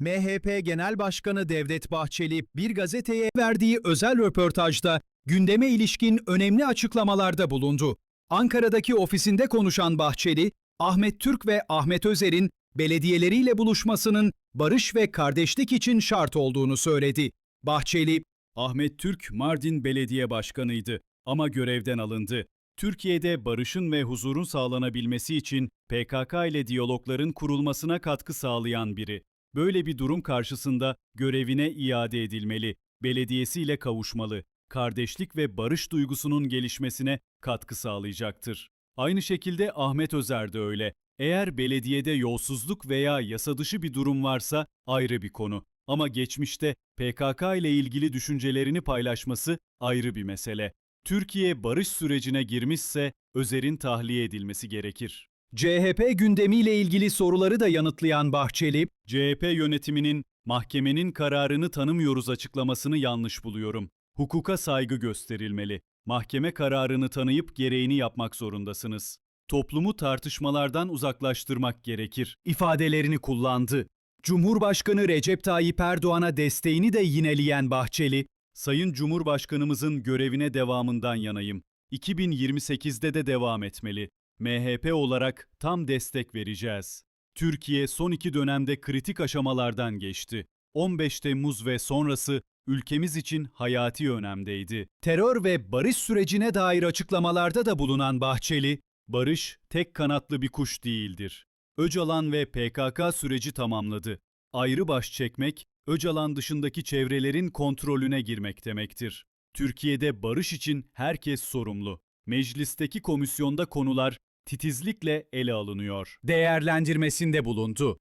MHP Genel Başkanı Devlet Bahçeli bir gazeteye verdiği özel röportajda gündeme ilişkin önemli açıklamalarda bulundu. Ankara'daki ofisinde konuşan Bahçeli, Ahmet Türk ve Ahmet Özer'in belediyeleriyle buluşmasının barış ve kardeşlik için şart olduğunu söyledi. Bahçeli, Ahmet Türk Mardin Belediye Başkanıydı ama görevden alındı. Türkiye'de barışın ve huzurun sağlanabilmesi için PKK ile diyalogların kurulmasına katkı sağlayan biri. Böyle bir durum karşısında görevine iade edilmeli, belediyesiyle kavuşmalı, kardeşlik ve barış duygusunun gelişmesine katkı sağlayacaktır. Aynı şekilde Ahmet Özer de öyle. Eğer belediyede yolsuzluk veya yasa dışı bir durum varsa ayrı bir konu. Ama geçmişte PKK ile ilgili düşüncelerini paylaşması ayrı bir mesele. Türkiye barış sürecine girmişse Özer'in tahliye edilmesi gerekir. CHP gündemiyle ilgili soruları da yanıtlayan Bahçeli, CHP yönetiminin mahkemenin kararını tanımıyoruz açıklamasını yanlış buluyorum. Hukuka saygı gösterilmeli. Mahkeme kararını tanıyıp gereğini yapmak zorundasınız. Toplumu tartışmalardan uzaklaştırmak gerekir ifadelerini kullandı. Cumhurbaşkanı Recep Tayyip Erdoğan'a desteğini de yineleyen Bahçeli, Sayın Cumhurbaşkanımızın görevine devamından yanayım. 2028'de de devam etmeli. MHP olarak tam destek vereceğiz. Türkiye son iki dönemde kritik aşamalardan geçti. 15 Temmuz ve sonrası ülkemiz için hayati önemdeydi. Terör ve barış sürecine dair açıklamalarda da bulunan Bahçeli, barış tek kanatlı bir kuş değildir. Öcalan ve PKK süreci tamamladı. Ayrı baş çekmek, Öcalan dışındaki çevrelerin kontrolüne girmek demektir. Türkiye'de barış için herkes sorumlu. Meclisteki komisyonda konular titizlikle ele alınıyor. Değerlendirmesinde bulundu.